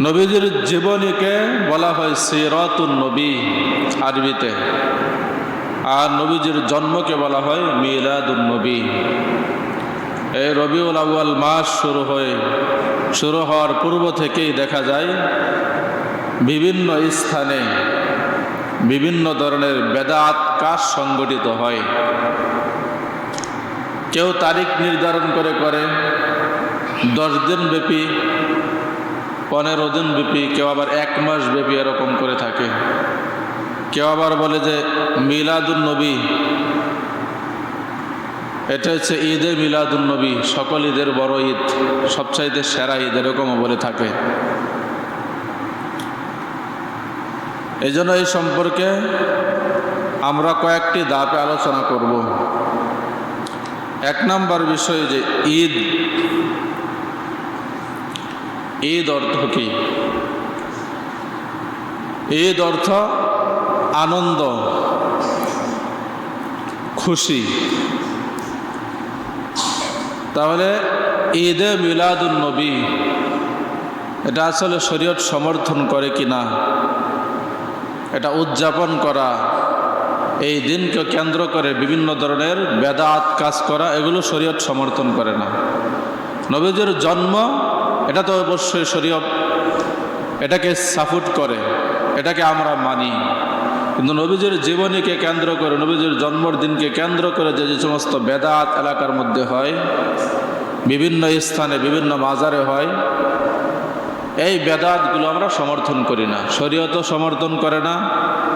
নবীজির জীবনীকে বলা হয় সিরাতুন নবী আরবিতে। আর নবীজির জন্মকে বলা হয় মিলাদুন নবী। এই রবিউল আউয়াল মাস শুরু হয়ে, শুরু হওয়ার পূর্ব থেকেই দেখা যায়, বিভিন্ন স্থানে বিভিন্ন ধরনের বেদাত কাজ সংগঠিত হয়। কেউ তারিখ নির্ধারণ করে করে দশ দিন ব্যাপী পনেরো দিন ব্যাপী কেউ আবার এক মাস ব্যাপী এরকম করে থাকে। কেউ আবার বলে যে মিলাদুল নবী। এটা হচ্ছে ঈদে মিলাদুল নবী, সকল ঈদের বড় ঈদ, সবচাইতে সেরা ঈদ এরকমও বলে থাকে। এই জন্য এই সম্পর্কে আমরা কয়েকটি ধাপে আলোচনা করব। এক নাম্বার বিষয় যে ঈদ ঈদ অর্থ কি? ঈদ অর্থ আনন্দ, খুশি। তাহলে ঈদে মিলাদুল নবী, এটা আসলে শরীয়ত সমর্থন করে কি না? এটা উদযাপন করা, এই দিনকে কেন্দ্র করে বিভিন্ন ধরনের বেদাত কাজ করা, এগুলো শরীয়ত সমর্থন করে না। নবীজির জন্ম এটা তো অবশ্যই শরীয়ত। এটাকে সাপোর্ট করে, এটাকে আমরা মানি। কিন্তু নবীজির জীবনীকে কেন্দ্র করে, নবীজির জন্মদিনকে কেন্দ্র করে যে যে সমস্ত বেদাত এলাকার মধ্যে হয়, বিভিন্ন স্থানে, বিভিন্ন মাজারে হয়, এই বেদাতগুলো আমরা সমর্থন করি না। শরীয়তও সমর্থন করে না,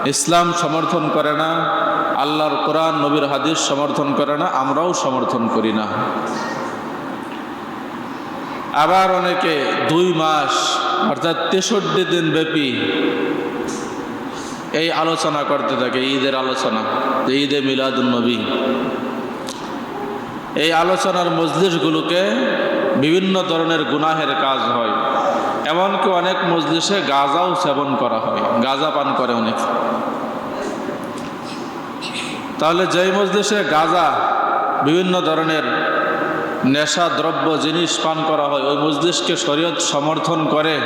ইসলাম সমর্থন করে না, আল্লাহর কোরআন, নবীর হাদিস সমর্থন করে না, আমরাও সমর্থন করি না। আবার অনেকে দুই মাস, অর্থাৎ তেষট্টি দিন ব্যাপী এই আলোচনা করতে থাকে, ঈদের আলোচনা ঈদে মিলাদুল নবী। এই আলোচনার মজলিসগুলোকে বিভিন্ন ধরনের গুনাহের কাজ হয়। এমনকি অনেক মজলিসে গাঁজাও সেবন করা হয়, গাঁজা পান করে অনেক। তাহলে যেই মজলিসে গাঁজা বিভিন্ন ধরনের নেশা দ্রব্য জিনিস পান করা হয়। ওই মজলিসকে শরীয়ত সমর্থন করে।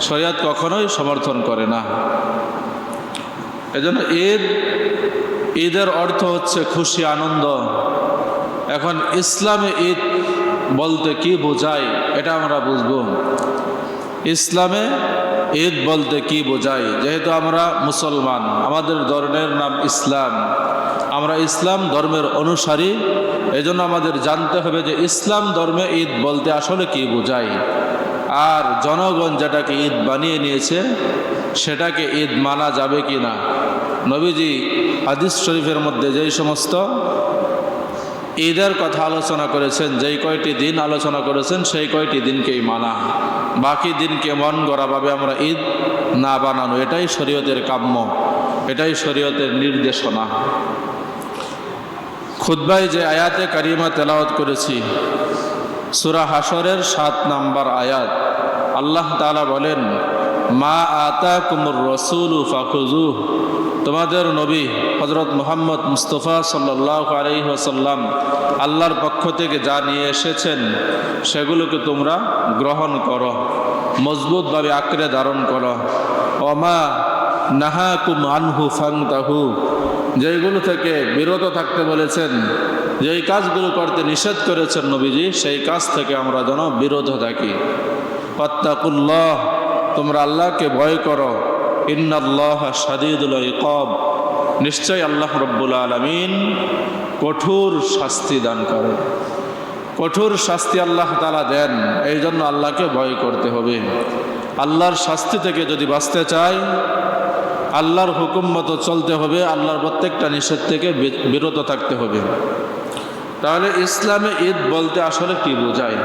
শরীয়ত কখনোই সমর্থন করে না। এজন্য ঈদ, ঈদের অর্থ হচ্ছে খুশি, আনন্দ। এখন ইসলামে ঈদ বলতে কি বোঝায়, এটা আমরা বুঝব। ইসলামে ঈদ বলতে কি বোঝায়? যেহেতু আমরা মুসলমান, আমাদের ধর্মের নাম ইসলাম। আমরা ইসলাম ধর্মের অনুসারী এজন্য আমাদের জানতে হবে যে ইসলাম ধর্মে ঈদ বলতে আসলে কি বোঝায়। আর জনগণ যেটাকে ঈদ বানিয়ে নিয়েছে, সেটাকে ঈদ মানা যাবে কি না? নবীজি হাদিস শরীফের মধ্যে যেই সমস্ত ঈদের কথা আলোচনা করেছেন, যেই কয়টি দিন আলোচনা করেছেন, সেই কয়টি দিনকেই মানা। বাকি দিনকে মন গড়াভাবে আমরা ঈদ না বানানো, এটাই শরীয়তের কাম্য, এটাই শরীয়তের নির্দেশনা। খুদ্বাই যে আয়াতে কারিমা তেলাওয়াত করেছি, সুরা হাসরের সাত নাম্বার আয়াত, আল্লাহ তালা বলেন, মা আতা কুমুর রসুল ফাকুজু তোমাদের নবী হজরত মোহাম্মদ মুস্তফা সাল্লাহ আলহিহাসাল্লাম আল্লাহর পক্ষ থেকে যা নিয়ে এসেছেন, সেগুলোকে তোমরা গ্রহণ করো, মজবুতভাবে আঁকড়ে ধারণ করো। অমা নাহা কুম আনহু ফাং তাহু যেইগুলো থেকে বিরত থাকতে বলেছেন, যেই কাজগুলো করতে নিষেধ করেছেন নবীজি, সেই কাজ থেকে আমরা যেন বিরত থাকি। পত্তাকুল্লাহ তোমরা আল্লাহকে ভয় করো। ইন্নাল্লাহ সাদিদুল ইকব। নিশ্চয় আল্লাহ রব্বুল আলমিন কঠোর শাস্তি দান করেন। কঠোর শাস্তি আল্লাহ তালা দেন এই জন্য আল্লাহকে ভয় করতে হবে। আল্লাহর শাস্তি থেকে যদি বাঁচতে চায় আল্লাহর হুকুম মতো চলতে হবে, আল্লাহর প্রত্যেকটা নিষেধ থেকে বিরত থাকতে হবে। তাহলে ইসলামে ঈদ বলতে আসলে কি বোঝায়?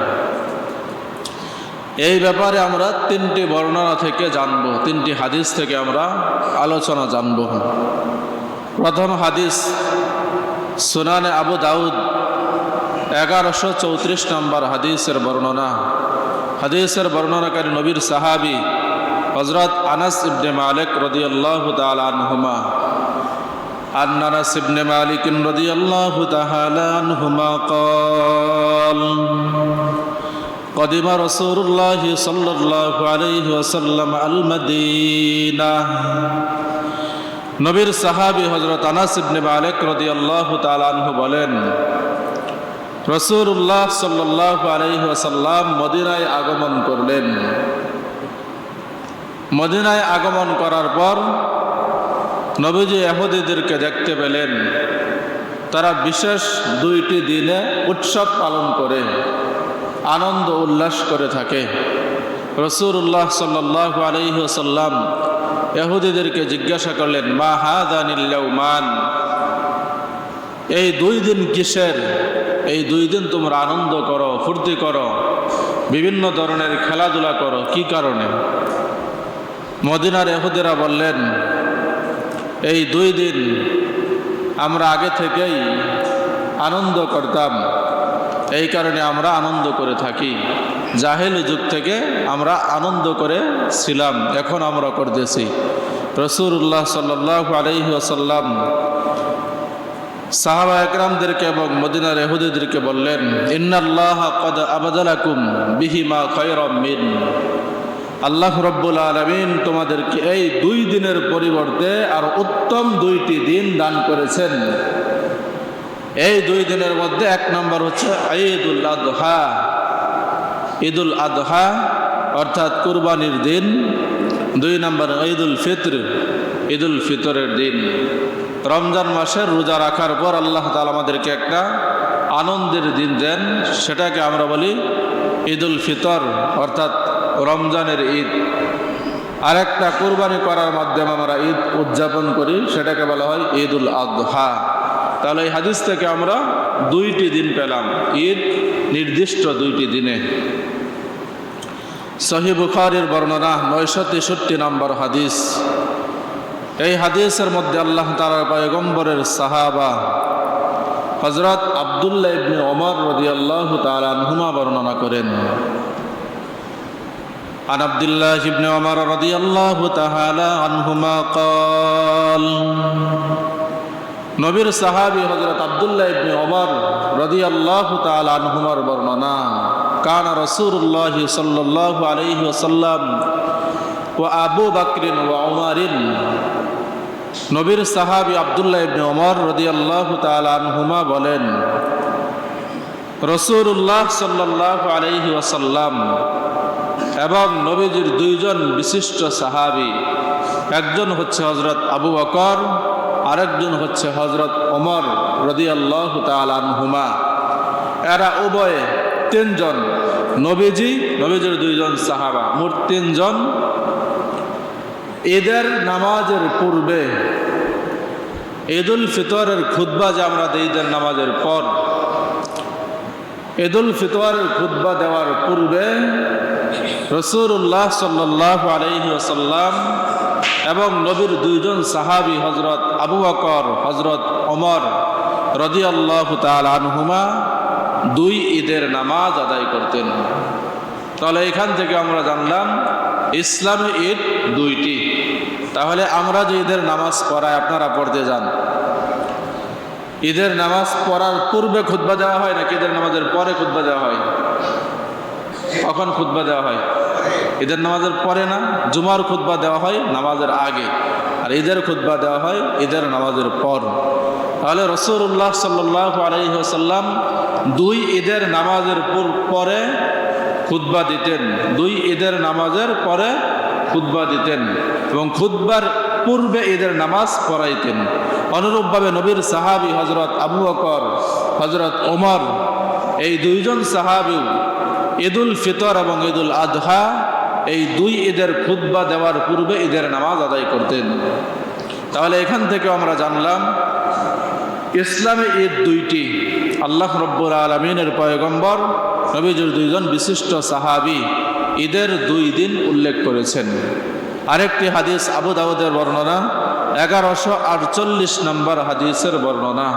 এই ব্যাপারে আমরা তিনটি বর্ণনা থেকে জানব, তিনটি হাদিস থেকে আমরা আলোচনা জানব। প্রথম হাদিস, সুনানে আবু দাউদ, এগারোশো চৌত্রিশ নম্বর হাদিসের বর্ণনা। হাদিসের বর্ণনাকারী নবীর সাহাবি হজরত আনাস ইবনে মালিক রদিয়াল্লাহ তালহুমা عن انس بن مالك رضي الله تعالى عنهما قال قدم رسول الله صلى الله عليه وسلم المدينة নবীর সাহাবী হজরত আনাস ইবনে মালিক রাদিয়াল্লাহু তাআলা আনহু বলেন রসুল্লাহ সাল্লাল্লাহু আলাইহি ওয়াসাল্লাম মদিনায় আগমন করলেন মদিনায় আগমন করার পর নবীজি এহুদিদেরকে দেখতে পেলেন। তারা বিশেষ দুইটি দিনে উৎসব পালন করে, আনন্দ উল্লাস করে থাকে। রসুল্লাহ সাল্লাহ আলহিহসাল্লাম এহুদিদেরকে জিজ্ঞাসা করলেন, মা হাদানিল্লাউমান এই দুই দিন কিসের? এই দুই দিন তোমরা আনন্দ করো, ফুর্তি করো, বিভিন্ন ধরনের খেলাধুলা করো, কি কারণে? মদিনার এহুদেরা বললেন, এই দুই দিন আমরা আগে থেকেই আনন্দ করতাম। এই কারণে আমরা আনন্দ করে থাকি। জাহেল যুগ থেকে আমরা আনন্দ করে ছিলাম, এখন আমরা করতেছি। রসুল্লাহ সাল্লাহ আলহি আসাল্লাম সাহাবা একরামদেরকে এবং মদিনার এহুদিদেরকে বললেন, ইন্নাল্লাহ কদ আবাদালাকুম বিহিমা খয়রম মিন। আল্লাহ রব্বুল আলমিন তোমাদেরকে এই দুই দিনের পরিবর্তে আর উত্তম দুইটি দিন দান করেছেন। এই দুই দিনের মধ্যে এক নম্বর হচ্ছে ঈদুল আদহা। ঈদুল আদহা অর্থাৎ কুরবানির দিন। দুই নম্বর ঈদুল ফিত্র। ঈদুল ফিতরের দিন। রমজান মাসের রোজা রাখার পর আল্লাহ তালা আমাদেরকে একটা আনন্দের দিন দেন। সেটাকে আমরা বলি ঈদুল ফিতর, অর্থাৎ রমজানের ঈদ। আরেকটা কোরবানি করার মাধ্যমে আমরা ঈদ উদযাপন করি, সেটাকে বলা হয় ঈদুল আদহা। তাহলে এই হাদিস থেকে আমরা দুইটি দিন পেলাম, ঈদ নির্দিষ্ট দুইটি দিনে। সহি বর্ণনা নয়শো তেষট্টি নম্বর হাদিস। এই হাদিসের মধ্যে আল্লাহ তালার পয়গম্বরের সাহাবা হজরত আবদুল্লাহ ইবনে ওমর রদি আল্লাহ তালহুমা বর্ণনা করেন عن عبد الله بن عمر رضي الله تعالى عنهما قال নবীর সাহাবী হযরত আব্দুল্লাহ ইবনে ওমর রাদিয়াল্লাহু তাআলা আনহুমার বর্ণনা কানা রাসূলুল্লাহ সাল্লাল্লাহু আলাইহি ওয়াসাল্লাম ওয়া আবু বকর ওয়া উমারিন নবীর সাহাবী আব্দুল্লাহ ইবনে ওমর রাদিয়াল্লাহু তাআলা আনহুমা বলেন রসুল্লাহ সাল্লাল্লাহু আলাইহি ওয়াসাল্লাম এবং নবীজির দুইজন বিশিষ্ট সাহাবি, একজন হচ্ছে হজরত আবু বকর, আরেকজন হচ্ছে হজরত ওমর রদি আল্লাহ তালহুমা এরা উভয়ে তিনজন নবীজি, নবীজির দুইজন সাহাবা, মোট তিনজন। ঈদের নামাজের পূর্বে, ঈদুল ফিতরের খুদ্া যে আমরা দিই ঈদের নামাজের পর, ঈদুল ফিতরের খুদ্া দেওয়ার পূর্বে রসুল্লাহ সাল্লাহ আলহি আসাল্লাম এবং নবীর দুইজন সাহাবি হজরত আবু বকর হজরত অমর রদি আল্লাহ আনহুমা দুই ঈদের নামাজ আদায় করতেন। তাহলে এখান থেকে আমরা জানলাম ইসলামী ঈদ দুইটি। তাহলে আমরা যে ঈদের নামাজ পড়াই আপনারা পড়তে যান। ঈদের নামাজ পড়ার পূর্বে খুদ্া দেওয়া হয় নাকি ঈদের নামাজের পরে খুদ্া দেওয়া হয়? কখন খুদ্া দেওয়া হয়? ঈদের নামাজের পরে না? জুমার খুদ্া দেওয়া হয় নামাজের আগে। আর ঈদের খুদ্া দেওয়া হয় ঈদের নামাজের পর। তাহলে রসুল্লাহ সাল্লাহ আলহিহাসাল্লাম দুই ঈদের নামাজের পরে খুদ্া দিতেন। দুই ঈদের নামাজের পরে খুদ্া দিতেন এবং খুদ্বার পূর্বে ঈদের নামাজ পড়াইতেন। অনুরূপভাবে নবীর সাহাবি হজরত আবু বকর হজরত ওমর, এই দুইজন সাহাবিও ঈদুল ফিতর এবং ঈদুল আদহা এই দুই ঈদের খুদ্া দেওয়ার পূর্বে ঈদের নামাজ আদায় করতেন। তাহলে এখান থেকে আমরা জানলাম, ইসলামে ঈদ দুইটি। আল্লাহ রব্বুর আলমিনের পয়গম্বর, নবীজুর দুইজন বিশিষ্ট সাহাবি ঈদের দুই দিন উল্লেখ করেছেন। আরেকটি হাদিস আবু দাউদের বর্ণনা, এগারোশো আটচল্লিশ নম্বর হাদিসের বর্ণনা।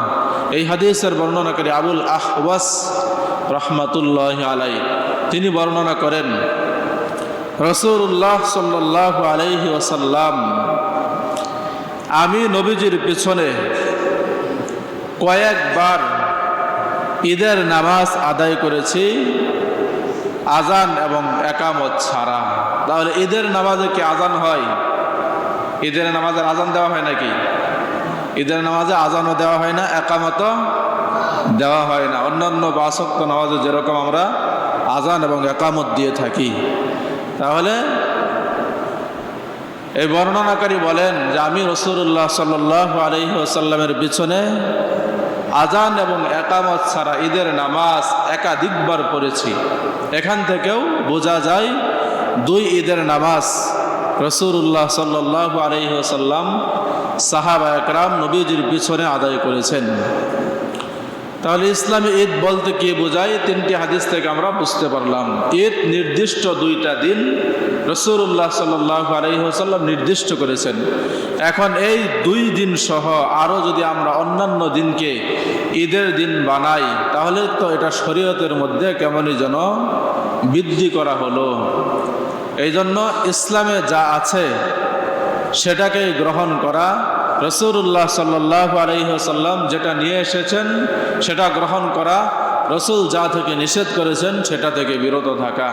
এই হাদিসের বর্ণনাকারী আবুল আহওয়াস রহমাতুল্লাহ আলাই তিনি বর্ণনা করেন রসুল্লাহ সাল্লাহ আলাইহি ওসাল্লাম আমি নবীজির পিছনে কয়েকবার ঈদের নামাজ আদায় করেছি আজান এবং একামত ছাড়া। তাহলে ঈদের নামাজে কি আজান হয়? ঈদের নামাজের আজান দেওয়া হয় নাকি? ঈদের নামাজে আজানও দেওয়া হয় না একামত দেওয়া হয় না। অন্যান্য বাসক্ত নামাজে যেরকম আমরা আজান এবং একামত দিয়ে থাকি। তাহলে এই বর্ণনাকারী বলেন যে আমি রসুল্লাহ সাল্লাহ আলহি আসাল্লামের পিছনে আজান এবং একামত ছাড়া ঈদের নামাজ একাধিকবার পড়েছি। এখান থেকেও বোঝা যায় দুই ঈদের নামাজ রসুল্লাহ সাল্লাহ আলহি আসাল্লাম সাহাবা একরাম নবীজির পিছনে আদায় করেছেন। তাহলে ইসলামী ঈদ বলতে কি বোঝায়? তিনটি হাদিস থেকে আমরা বুঝতে পারলাম। ঈদ নির্দিষ্ট দুইটা দিন রসুল্লাহ সাল্লাহ আলহিহসাল্লাম নির্দিষ্ট করেছেন। এখন এই দুই দিন সহ আরও যদি আমরা অন্যান্য দিনকে ঈদের দিন বানাই, তাহলে তো এটা শরীয়তের মধ্যে কেমনই যেন বৃদ্ধি করা হলো। এই জন্য ইসলামে যা আছে, সেটাকেই গ্রহণ করা রসুল্লাহ সাল্লাহ আলহিহাসাল্লাম যেটা নিয়ে এসেছেন, সেটা গ্রহণ করা, রসুল যা থেকে নিষেধ করেছেন, সেটা থেকে বিরত থাকা।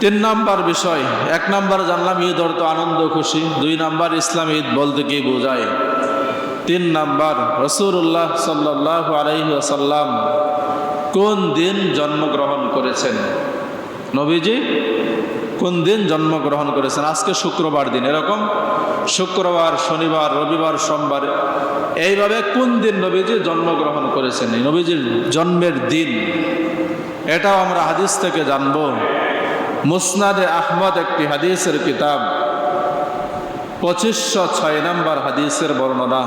তিন নাম্বার বিষয়, এক নাম্বার জানলাম ঈদ অর্থ আনন্দ, খুশি। দুই নাম্বার ইসলাম ঈদ বলতে কি বোঝায়। তিন নাম্বার রসুল্লাহ সাল্লাহ আলহিহাসাল্লাম কোন দিন জন্মগ্রহণ করেছেন? নবীজি, কোন দিন জন্মগ্রহণ করেছেন? আজকে শুক্রবার দিন, এরকম? শুক্রবার, শনিবার, রবিবার, সোমবার, এইভাবে কোন দিন নবীজি জন্মগ্রহণ করেছেন? এই নবীজির জন্মের দিন। এটাও আমরা হাদিস থেকে জানব। মুসনাদে আহমদ একটি হাদিসের কিতাব, পঁচিশশো ছয় নম্বর হাদিসের বর্ণনা।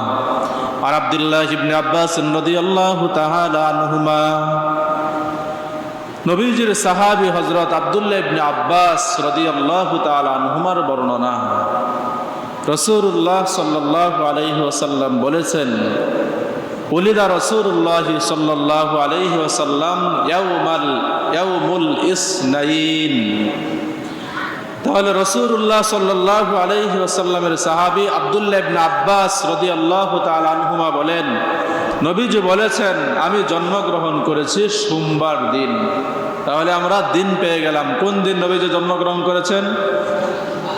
আর আবদুল্লাহ ইবনে আব্বাস নদী আল্লাহ আনহুমা। নবীজির সাহাবি হজরত আবদুল্লাহ ইবনে আব্বাস রদি আল্লাহ আনহুমার বর্ণনা। রসুল্লাহ সাল্লাহ আলহি ওসাল্লাম বলেছেন, উলিদা রসুল্লাহ সাল্লাহ আলহি ওসাল্লাম ইয়াউমাল, ইয়াউমুল ইসনাইন। তাহলে রসুল্লাহ সাল্লাহ আলহি ওসাল্লামের সাহাবি আবদুল্লাহ আব্বাস রদি আল্লাহ আনহুমা বলেন, নবীজি বলেছেন, আমি জন্মগ্রহণ করেছি সোমবার দিন। তাহলে আমরা দিন পেয়ে গেলাম। কোন দিন নবীজি জন্মগ্রহণ করেছেন?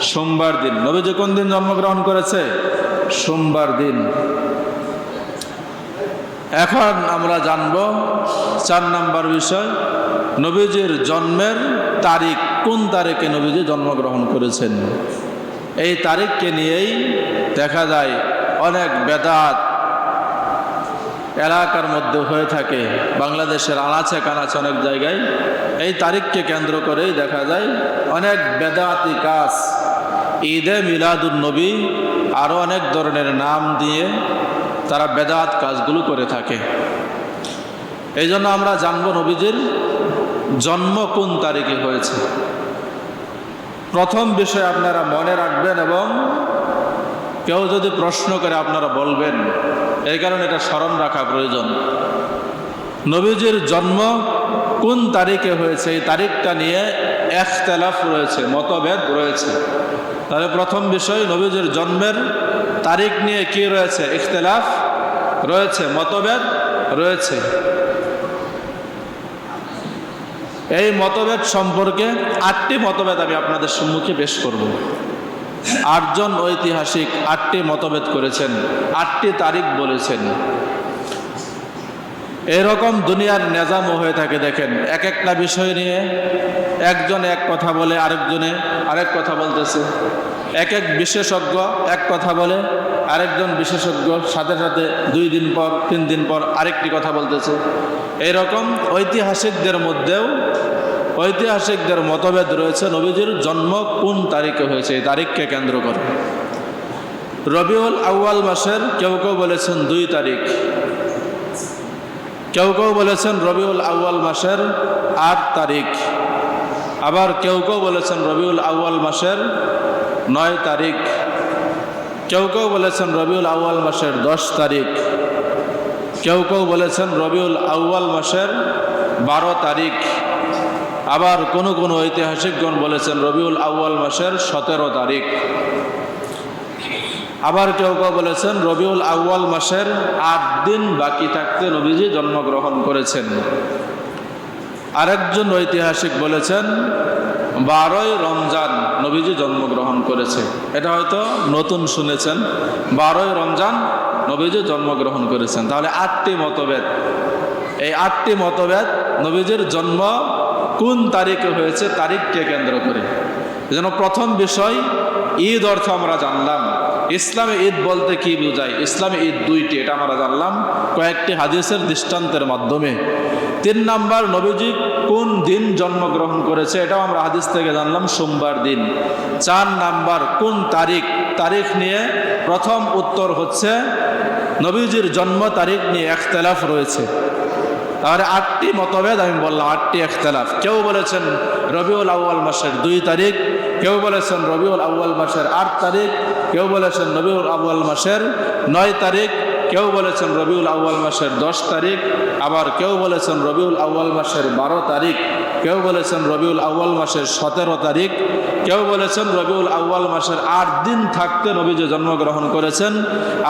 সোমবার দিন। নবীজি কোন দিন জন্মগ্রহণ করেছে? সোমবার দিন। এখন আমরা জানব চার নাম্বার বিষয়, নবীজির জন্মের তারিখ। কোন তারিখে নবীজি জন্মগ্রহণ করেছেন? এই তারিখকে নিয়েই দেখা যায় অনেক বেদাত এলাকার মধ্যে হয়ে থাকে। বাংলাদেশের আনাচে কানাচে অনেক জায়গায় এই তারিখকে কেন্দ্র করেই দেখা যায় অনেক বেদাতি কাজ। ঈদে মিলাদুল নবী আরও অনেক ধরনের নাম দিয়ে তারা বেদাত কাজগুলো করে থাকে। এই জন্য আমরা জানব নবীজির জন্ম কোন তারিখে হয়েছে। প্রথম বিষয় আপনারা মনে রাখবেন এবং কেউ যদি প্রশ্ন করে আপনারা বলবেন, এই কারণে এটা স্মরণ রাখা প্রয়োজন। নবীজির জন্ম কোন তারিখে হয়েছে, এই তারিখটা নিয়ে একতলাফ রয়েছে, মতভেদ রয়েছে। তাহলে প্রথম বিষয়, নবীজির জন্মের তারিখ নিয়ে কি রয়েছে? ইখতলাফ রয়েছে, মতভেদ রয়েছে। এই মতভেদ সম্পর্কে আটটি মতভেদ আমি আপনাদের সম্মুখে পেশ করব। আটজন ঐতিহাসিক আটটি মতভেদ করেছেন, আটটি তারিখ বলেছেন। এরকম দুনিয়ার নেজামও হয়ে থাকে, দেখেন। এক একটা বিষয় নিয়ে একজন এক কথা বলে আরেকজনে আরেক কথা বলতেছে। এক এক বিশেষজ্ঞ এক কথা বলে, আরেকজন বিশেষজ্ঞ সাথে সাথে দুই দিন পর, তিন দিন পর আরেকটি কথা বলতেছে। এরকম ঐতিহাসিকদের মধ্যেও ঐতিহাসিকদের মতভেদ রয়েছে। নবীজির জন্ম কোন তারিখে হয়েছে? এই তারিখকে কেন্দ্র করে। রবিউল আউয়াল মাসের কেউ কেউ বলেছেন দুই তারিখ। কেউ কেউ বলেছেন রবিউল আউয়াল মাসের আট তারিখ। আবার কেউ কেউ বলেছেন রবিউল আউয়াল মাসের নয় তারিখ। কেউ কেউ বলেছেন রবিউল আউয়াল মাসের দশ তারিখ। কেউ কেউ বলেছেন রবিউল আউয়াল মাসের বারো তারিখ। আবার কোনো কোনো ঐতিহাসিকগণ বলেছেন রবিউল আউয়াল মাসের সতেরো তারিখ। আবার কেউ কেউ বলেছেন, রবিউল আউয়াল মাসের আট দিন বাকি থাকতে নবীজি জন্মগ্রহণ করেছেন। আরেকজন ঐতিহাসিক বলেছেন, বারোই রমজান নবীজি জন্মগ্রহণ করেছে। এটা হয়তো নতুন শুনেছেন, বারোই রমজান নবীজি জন্মগ্রহণ করেছেন। তাহলে আটটি মতভেদ। এই আটটি মতভেদ নবীজির জন্ম কোন তারিখে হয়েছে, তারিখকে কেন্দ্র করে। যেন প্রথম বিষয়, ঈদ অর্থ আমরা জানলাম। ইসলামে ঈদ বলতে কি বোঝায়? ইসলামে ঈদ দুইটি, এটা আমরা জানলাম। কয়েকটি হাদিসের দৃষ্টান্তের মাধ্যমে। তিন নাম্বার, নবীজি কোন দিন জন্মগ্রহণ করেছে, এটাও আমরা হাদিস থেকে জানলাম সোমবার দিন। চার নাম্বার, কোন তারিখ? তারিখ নিয়ে প্রথম উত্তর হচ্ছে, নবীজির জন্ম তারিখ নিয়ে একতলাফ রয়েছে। তাহলে আটটি মতভেদ আমি বললাম, আটটি একতলাফ কেউ বলেছেন রবিউল আউ্য়াল মাসের দুই তারিখ, কেউ বলেছেন রবিউল আউ্য়াল মাসের আট তারিখ কেউ বলেছেন রবিউল আউ্য়াল মাসের নয় তারিখ, কেউ বলেছেন রবিউল আউ্য়াল মাসের দশ তারিখ, আবার কেউ বলেছেন রবিউল আউ্য়াল মাসের বারো তারিখ, কেউ বলেছেন রবিউল আউ্য়াল মাসের সতেরো তারিখ, কেউ বলেছেন রবিউল আউ্য়াল মাসের আট দিন থাকতে নবীজি জন্মগ্রহণ করেছেন,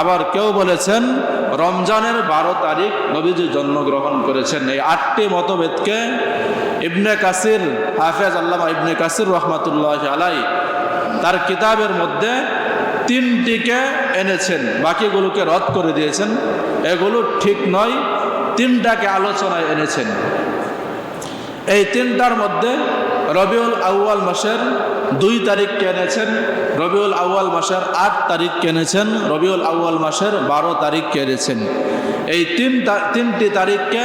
আবার কেউ বলেছেন রমজানের বারো তারিখ নবীজি জন্মগ্রহণ করেছেন। এই আটটি মতভেদকে ইবনে কাসির, হাফেজ আল্লামা ইবনে কাসির রহমাতুল্লাহ আলাই তার কিতাবের মধ্যে তিনটিকে এনেছেন, বাকিগুলোকে রদ করে দিয়েছেন। এগুলো ঠিক নয়, তিনটাকে আলোচনায় এনেছেন। এই তিনটার মধ্যে রবিউল আউয়াল মাসের দুই তারিখ কেনেছেন রবিউল আউয়াল মাসের আট তারিখ কেনেছেন রবিউল আউয়াল মাসের বারো তারিখ কেনেছেন এই তিন তিনটি তারিখকে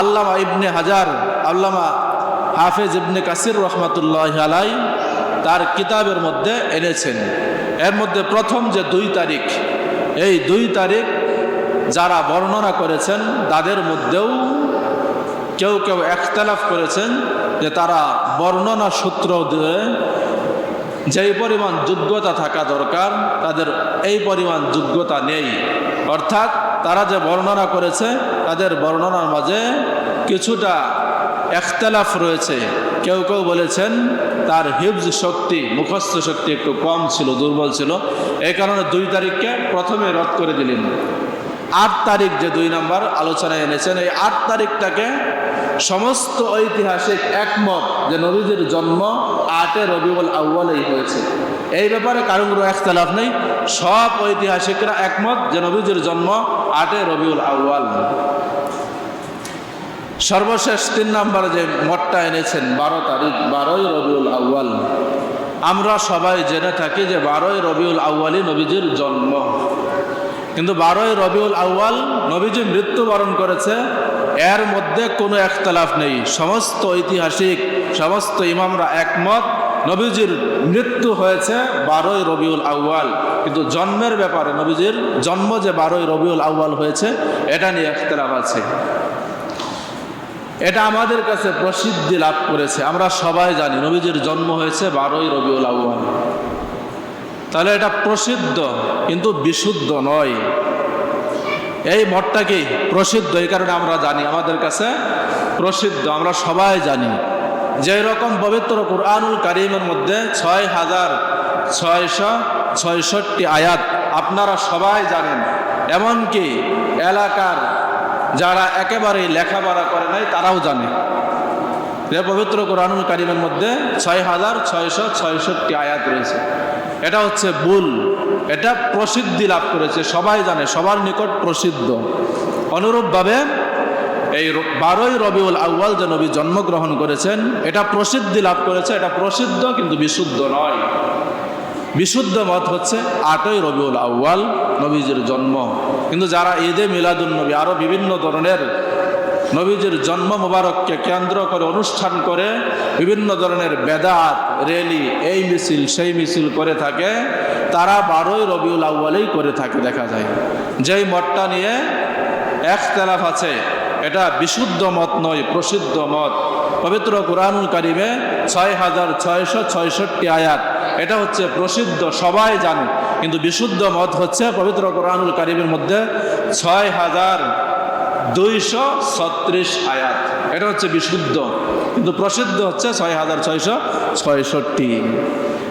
আল্লামা ইবনে হাজার, আল্লামা হাফেজ ইবনে কাসির রহমাতুল্লাহ আলাই তার কিতাবের মধ্যে এনেছেন। এর মধ্যে প্রথম যে দুই তারিখ, এই দুই তারিখ যারা বর্ণনা করেছেন, তাদের মধ্যেও কেউ কেউ একতলাফ করেছেন যে তারা বর্ণনা সূত্র দিয়ে যেই পরিমাণ যোগ্যতা থাকা দরকার, তাদের এই পরিমাণ যোগ্যতা নেই। অর্থাৎ তারা যে বর্ণনা করেছে, তাদের বর্ণনার মাঝে কিছুটা একতলাফ রয়েছে। কেউ কেউ বলেছেন তার হিবজ শক্তি, মুখস্থ শক্তি একটু কম ছিল, দুর্বল ছিল। এই কারণে দুই তারিখকে প্রথমে রদ করে দিলেন। আট তারিখ যে দুই নাম্বার আলোচনায় এনেছেন, এই আট তারিখটাকে সমস্ত ঐতিহাসিক একমত যে নবীজির জন্ম আটে রবিউল আউ্বালেই হয়েছে। এই ব্যাপারে কারও কোনো একতলাফ নেই। সব ঐতিহাসিকরা একমত যে নবীজির জন্ম আটে রবিউল আউ্বাল সর্বশেষ তিন নাম্বার যে মতটা এনেছেন, বারো তারিখ, বারোই রবিউল আউ্বাল আমরা সবাই জেনে থাকি যে বারোই রবিউল আউ্বালই নবীজির জন্ম। কিন্তু বারোই রবিউল আউ্য়াল নবীজি মৃত্যুবরণ করেছে, এর মধ্যে কোনো একতলাফ নেই। সমস্ত ঐতিহাসিক, সমস্ত ইমামরা একমত, নবীজির মৃত্যু হয়েছে বারোই রবিউল আউ্য়াল। কিন্তু জন্মের ব্যাপারে নবীজির জন্ম যে বারোই রবিউল আউ্য়াল হয়েছে, এটা নিয়ে একতলাফ আছে। এটা আমাদের কাছে প্রসিদ্ধি লাভ করেছে। আমরা সবাই জানি, নবীজির জন্ম হয়েছে বারোই রবিউল আউ্য়াল। তাহলে এটা প্রসিদ্ধ, কিন্তু বিশুদ্ধ নয়। এই মঠটাকে প্রসিদ্ধ? এই কারণে আমরা জানি, আমাদের কাছে প্রসিদ্ধ, আমরা সবাই জানি। যে রকম পবিত্র কোরআনুল কারিমের মধ্যে ছয় হাজার ছয়শো ছয়ষট্টি আয়াত আপনারা সবাই জানেন। এমনকি এলাকার যারা একেবারেই লেখাপড়া করে নাই, তারাও জানে। পবিত্র কোরআনুল কারিমের মধ্যে ছয় হাজার ছয়শো ছয়ষট্টি আয়াত রয়েছে। এটা হচ্ছে বুল এটা প্রসিদ্ধি লাভ করেছে। সবাই জানে, সবার নিকট প্রসিদ্ধ। অনুরূপভাবে এই বারোই রবিউল আউ্য়াল যে নবী জন্মগ্রহণ করেছেন, এটা প্রসিদ্ধি লাভ করেছে। এটা প্রসিদ্ধ কিন্তু বিশুদ্ধ নয়। বিশুদ্ধ মত হচ্ছে আটই রবিউল আউ্য়াল নবীজির জন্ম। কিন্তু যারা ঈদে মিলাদুল নবী আরও বিভিন্ন ধরনের নবীজির জন্ম মোবারককে কেন্দ্র করে অনুষ্ঠান করে, বিভিন্ন ধরনের বেদাত, রেলি, এই মিছিল, সেই মিছিল করে থাকে, তারা বারোই রবিউল আউ্য়ালেই করে থাকে দেখা যায়। যেই মতটা নিয়ে একতলাফ আছে, এটা বিশুদ্ধ মত নয়, প্রসিদ্ধ মত। পবিত্র কোরআনুল কারিমে ছয় হাজার ছয়শো ছয়ষট্টি আয়াত এটা হচ্ছে প্রসিদ্ধ, সবাই জানে। কিন্তু বিশুদ্ধ মত হচ্ছে পবিত্র কোরআনুল কারিমের মধ্যে ছয় হাজার দুইশো ছত্রিশ আয়াত। এটা হচ্ছে বিশুদ্ধ, কিন্তু প্রসিদ্ধ হচ্ছে ছয় হাজার ছয়শো ছয়ষট্টি।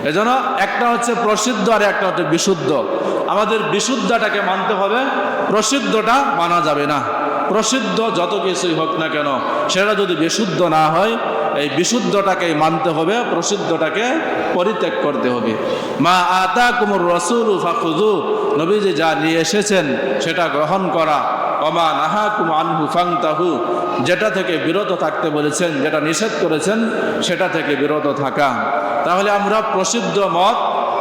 এজন্য একটা হচ্ছে প্রসিদ্ধ আর একটা হচ্ছে বিশুদ্ধ। আমাদের বিশুদ্ধটাকে মানতে হবে, প্রসিদ্ধটা মানা যাবে না। প্রসিদ্ধ যত কিছুই হোক না কেন, সেটা যদি বিশুদ্ধ না হয় এই বিশুদ্ধটাকে মানতে হবে, প্রসিদ্ধটাকে পরিত্যাগ করতে হবে। মা আতা কুমুর রসুল ফাকুজু নবীজি যা নিয়ে এসেছেন সেটা গ্রহণ করা। অমা নাহা কুমানহু ফাংতাহু, যেটা থেকে বিরত থাকতে বলেছেন, যেটা নিষেধ করেছেন, সেটা থেকে বিরত থাকা। তাহলে আমরা প্রসিদ্ধ মত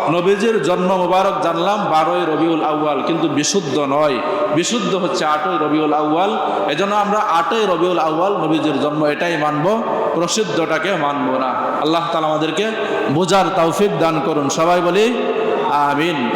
নবীজির জন্ম মোবারক জানলাম বারোই রবিউল আউয়াল, কিন্তু বিশুদ্ধ নয়। বিশুদ্ধ হচ্ছে আটই রবিউল আউয়াল। এজন্য আমরা আটই রবিউল আউয়াল নবীজির জন্ম এটাই মানব প্রসিদ্ধটাকে মানব না। আল্লাহ তালা আমাদেরকে বোঝার তৌফিক দান করুন। সবাই বলি, আমিন।